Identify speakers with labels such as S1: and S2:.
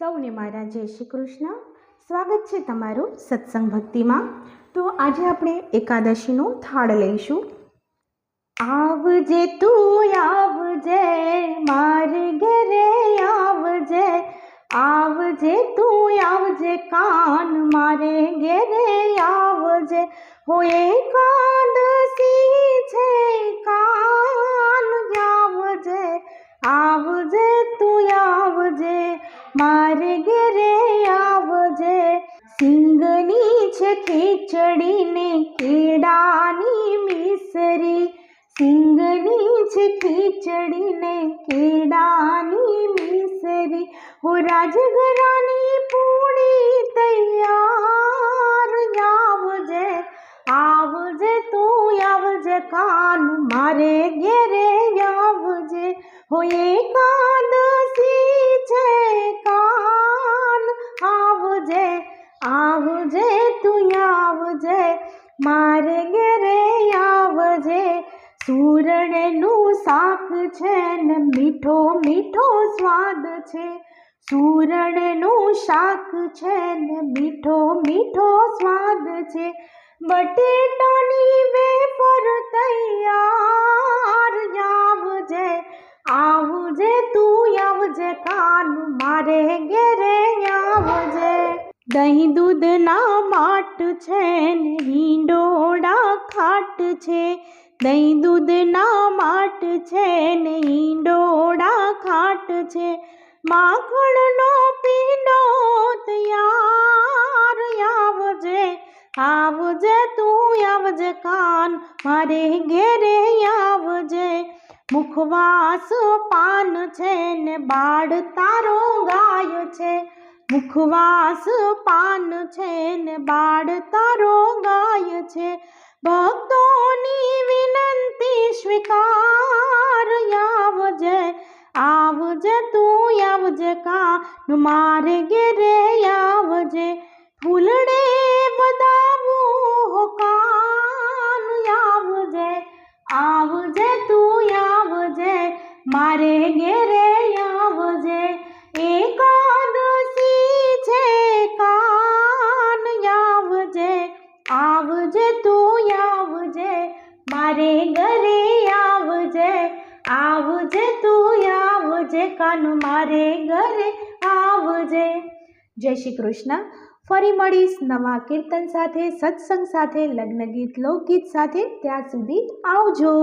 S1: સૌને મારા જય શ્રી કૃષ્ણ. સ્વાગત છે તમારું સત્સંગ ભક્તિમાં. તો આજે આપણે એકાદશીનો થાળ લઈશું. આવજે તું, આવજે, મારે ઘરે આવજે. આવજે તું, આવજે, કાન મારે ઘરે આવજે. હો એકાદશી છે, કાન આવજે આવજે તું, આવજે મારે ઘરે આવજે. સિંગની છે ખીચડીને કેળાની મિસરી. સિંગની છે ખીચડીને કેળાની મિસરી. હો રાજગરાની પૂરી તૈયાર આવજે. આવજે તું, આવજે કાન મારે ઘેરે આવજે. હો એકાદશી મારે ઘેરે આવજે. સુરણનું શાક છે ને મીઠો મીઠો સ્વાદ છે. સુરણનું શાક છે ને મીઠો મીઠો સ્વાદ છે. બટેટાની વેફર તૈયાર આવજે. આવજે તું, આવજે કાન, મારે ઘેરે આવજે. દહીં દૂધના માટ છે ને હિંડોળા ખાટ છે દહીં દૂધના માટ છે ને હિંડોળા ખાટ છે માખણનો પીંડો તૈયાર આવજે આવજે તું આવજે કાન મારે ઘેરે આવજે મુખવાસ પાન છે ને બાળ તારો ગાય છે મુખવાસ પાન છે ને બાળ તારો ગાય છે. ભક્તોની વિનંતી સ્વીકાર આવજે આવજે તું, આવજે કા મારે ઘેરે આવજે. ફૂલડે આવજે તું આવજે, મારે ઘરે આવજે. આવજે તું આવજે, કાનું મારે ઘરે આવજે. જય શ્રી કૃષ્ણ. ફરી મળીશ નવા કીર્તન સાથે, સત્સંગ સાથે લગ્ન ગીત લોકગીત સાથે. ત્યાં સુધી આવજો.